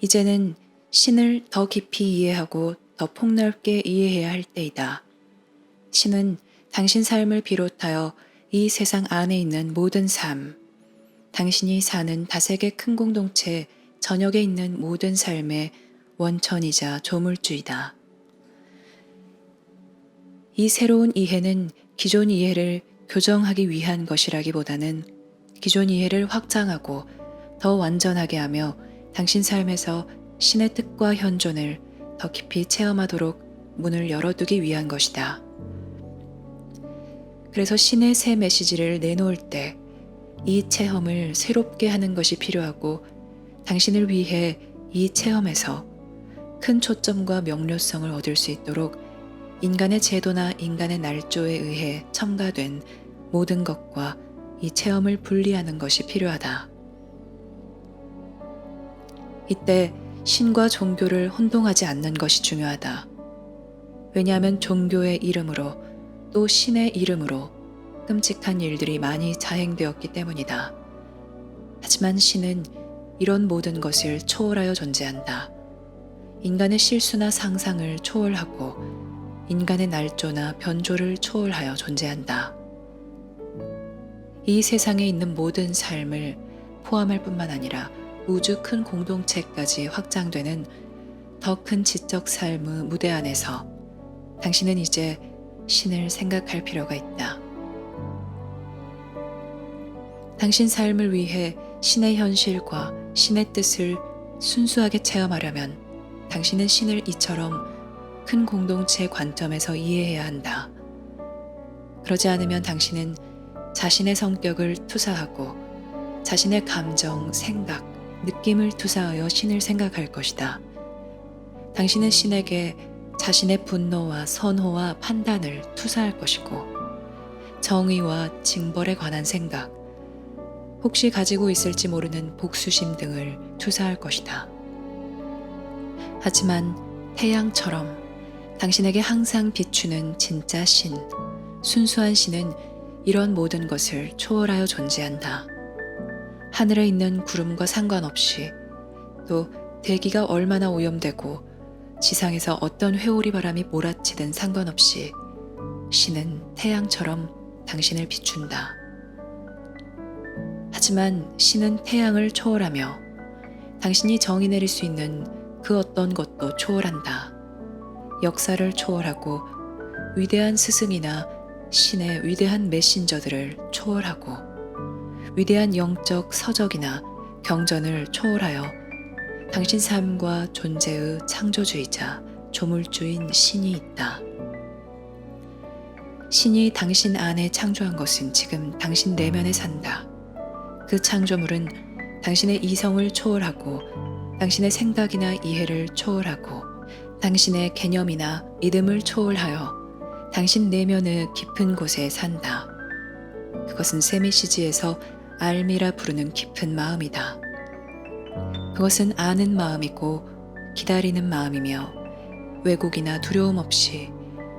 이제는 신을 더 깊이 이해하고 더 폭넓게 이해해야 할 때이다. 신은 당신 삶을 비롯하여 이 세상 안에 있는 모든 삶, 당신이 사는 다색의 큰 공동체 전역에 있는 모든 삶의 원천이자 조물주이다. 이 새로운 이해는 기존 이해를 교정하기 위한 것이라기보다는 기존 이해를 확장하고 더 완전하게 하며 당신 삶에서 신의 뜻과 현존을 더 깊이 체험하도록 문을 열어두기 위한 것이다. 그래서 신의 새 메시지를 내놓을 때 이 체험을 새롭게 하는 것이 필요하고 당신을 위해 이 체험에서 큰 초점과 명료성을 얻을 수 있도록 인간의 제도나 인간의 날조에 의해 첨가된 모든 것과 이 체험을 분리하는 것이 필요하다. 이때 신과 종교를 혼동하지 않는 것이 중요하다. 왜냐하면 종교의 이름으로 또 신의 이름으로 끔찍한 일들이 많이 자행되었기 때문이다. 하지만 신은 이런 모든 것을 초월하여 존재한다. 인간의 실수나 상상을 초월하고 인간의 날조나 변조를 초월하여 존재한다. 이 세상에 있는 모든 삶을 포함할 뿐만 아니라 우주 큰 공동체까지 확장되는 더 큰 지적 삶의 무대 안에서 당신은 이제 신을 생각할 필요가 있다. 당신 삶을 위해 신의 현실과 신의 뜻을 순수하게 체험하려면 당신은 신을 이처럼 큰 공동체 관점에서 이해해야 한다. 그러지 않으면 당신은 자신의 성격을 투사하고 자신의 감정, 생각, 느낌을 투사하여 신을 생각할 것이다. 당신은 신에게 자신의 분노와 선호와 판단을 투사할 것이고 정의와 징벌에 관한 생각, 혹시 가지고 있을지 모르는 복수심 등을 투사할 것이다. 하지만 태양처럼 당신에게 항상 비추는 진짜 신, 순수한 신은 이런 모든 것을 초월하여 존재한다. 하늘에 있는 구름과 상관없이 또 대기가 얼마나 오염되고 지상에서 어떤 회오리 바람이 몰아치든 상관없이 신은 태양처럼 당신을 비춘다. 하지만 신은 태양을 초월하며 당신이 정의 내릴 수 있는 그 어떤 것도 초월한다. 역사를 초월하고 위대한 스승이나 신의 위대한 메신저들을 초월하고 위대한 영적 서적이나 경전을 초월하여 당신 삶과 존재의 창조주이자 조물주인 신이 있다. 신이 당신 안에 창조한 것은 지금 당신 내면에 산다. 그 창조물은 당신의 이성을 초월하고 당신의 생각이나 이해를 초월하고 당신의 개념이나 믿음을 초월하여 당신 내면의 깊은 곳에 산다. 그것은 세메시지에서 알미라 부르는 깊은 마음이다. 그것은 아는 마음이고 기다리는 마음이며 왜곡이나 두려움 없이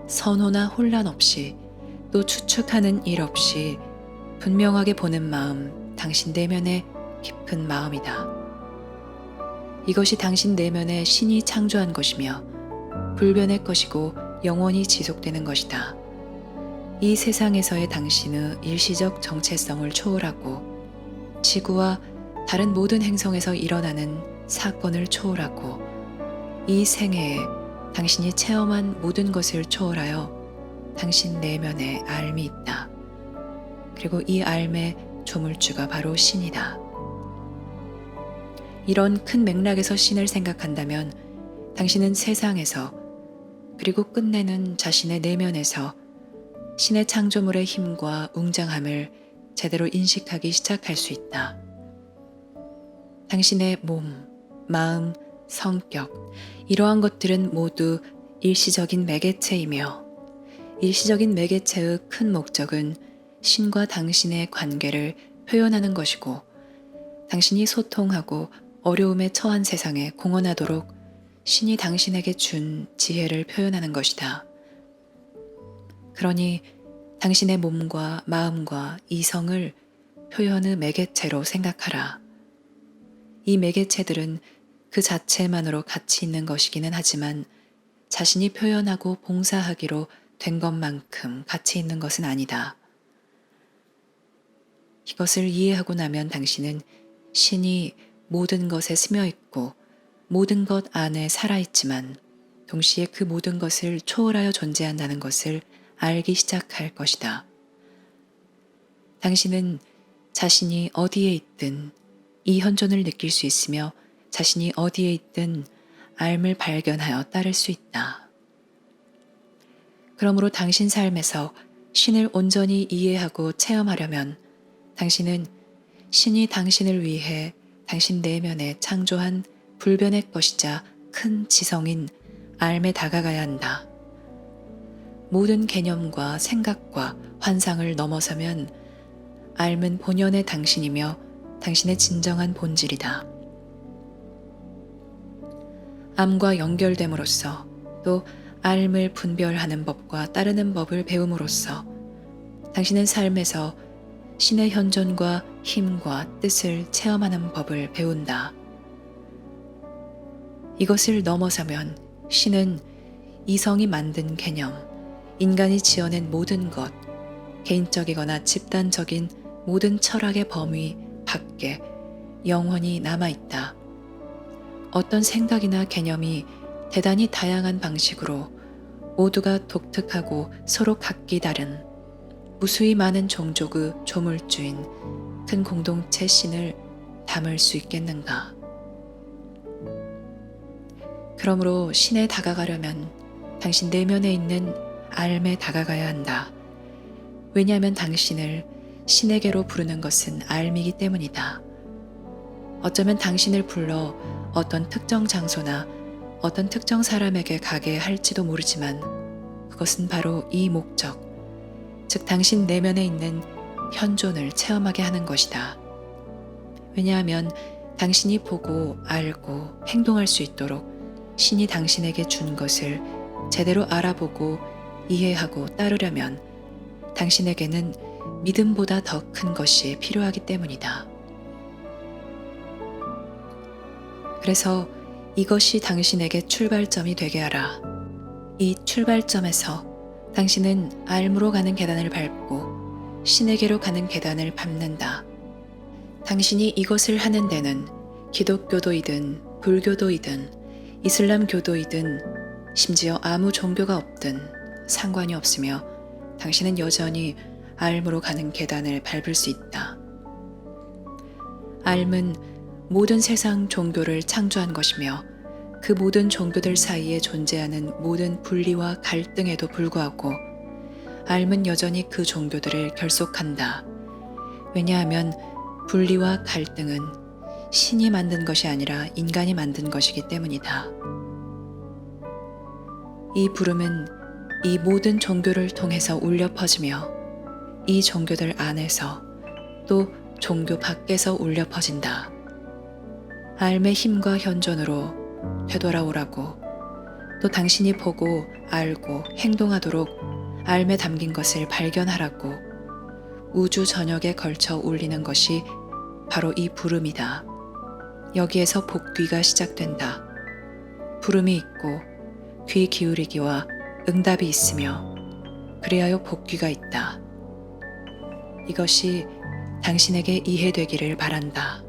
선호나 혼란 없이 또 추측하는 일 없이 분명하게 보는 마음, 당신 내면의 깊은 마음이다. 이것이 당신 내면에 신이 창조한 것이며 불변의 것이고 영원히 지속되는 것이다. 이 세상에서의 당신의 일시적 정체성을 초월하고 지구와 다른 모든 행성에서 일어나는 사건을 초월하고 이 생애에 당신이 체험한 모든 것을 초월하여 당신 내면에 알미 있다. 그리고 이 알의 조물주가 바로 신이다. 이런 큰 맥락에서 신을 생각한다면 당신은 세상에서 그리고 끝내는 자신의 내면에서 신의 창조물의 힘과 웅장함을 제대로 인식하기 시작할 수 있다. 당신의 몸, 마음, 성격, 이러한 것들은 모두 일시적인 매개체이며 일시적인 매개체의 큰 목적은 신과 당신의 관계를 표현하는 것이고 당신이 소통하고 어려움에 처한 세상에 공헌하도록 신이 당신에게 준 지혜를 표현하는 것이다. 그러니 당신의 몸과 마음과 이성을 표현의 매개체로 생각하라. 이 매개체들은 그 자체만으로 가치 있는 것이기는 하지만 자신이 표현하고 봉사하기로 된 것만큼 가치 있는 것은 아니다. 이것을 이해하고 나면 당신은 신이 모든 것에 스며 있고 모든 것 안에 살아있지만 동시에 그 모든 것을 초월하여 존재한다는 것을 알기 시작할 것이다. 당신은 자신이 어디에 있든 이 현존을 느낄 수 있으며 자신이 어디에 있든 알을 발견하여 따를 수 있다. 그러므로 당신 삶에서 신을 온전히 이해하고 체험하려면 당신은 신이 당신을 위해 당신 내면에 창조한 불변의 것이자 큰 지성인 알에 다가가야 한다. 모든 개념과 생각과 환상을 넘어서면 알은 본연의 당신이며 당신의 진정한 본질이다. 암과 연결됨으로써 또 알을 분별하는 법과 따르는 법을 배움으로써 당신은 삶에서 신의 현존과 힘과 뜻을 체험하는 법을 배운다. 이것을 넘어서면 신은 이성이 만든 개념, 인간이 지어낸 모든 것, 개인적이거나 집단적인 모든 철학의 범위 밖에 영원히 남아있다. 어떤 생각이나 개념이 대단히 다양한 방식으로 모두가 독특하고 서로 각기 다른 무수히 많은 종족의 조물주인 큰 공동체 신을 담을 수 있겠는가? 그러므로 신에 다가가려면 당신 내면에 있는 알에 다가가야 한다. 왜냐하면 당신을 신에게로 부르는 것은 알미기 때문이다. 어쩌면 당신을 불러 어떤 특정 장소나 어떤 특정 사람에게 가게 할지도 모르지만 그것은 바로 이 목적, 즉 당신 내면에 있는 현존을 체험하게 하는 것이다. 왜냐하면 당신이 보고 알고 행동할 수 있도록 신이 당신에게 준 것을 제대로 알아보고 이해하고 따르려면 당신에게는 믿음보다 더 큰 것이 필요하기 때문이다. 그래서 이것이 당신에게 출발점이 되게 하라. 이 출발점에서 당신은 알무로 가는 계단을 밟고 신에게로 가는 계단을 밟는다. 당신이 이것을 하는 데는 기독교도이든 불교도이든 이슬람교도이든 심지어 아무 종교가 없든 상관이 없으며 당신은 여전히 알무로 가는 계단을 밟을 수 있다. 알은 모든 세상 종교를 창조한 것이며 그 모든 종교들 사이에 존재하는 모든 분리와 갈등에도 불구하고 알은 여전히 그 종교들을 결속한다. 왜냐하면 분리와 갈등은 신이 만든 것이 아니라 인간이 만든 것이기 때문이다. 이 부름은 이 모든 종교를 통해서 울려 퍼지며 이 종교들 안에서 또 종교 밖에서 울려 퍼진다. 알의 힘과 현존으로 되돌아오라고 또 당신이 보고 알고 행동하도록 알에 담긴 것을 발견하라고 우주 전역에 걸쳐 울리는 것이 바로 이 부름이다. 여기에서 복귀가 시작된다. 부름이 있고 귀 기울이기와 응답이 있으며 그리하여 복귀가 있다. 이것이 당신에게 이해되기를 바란다.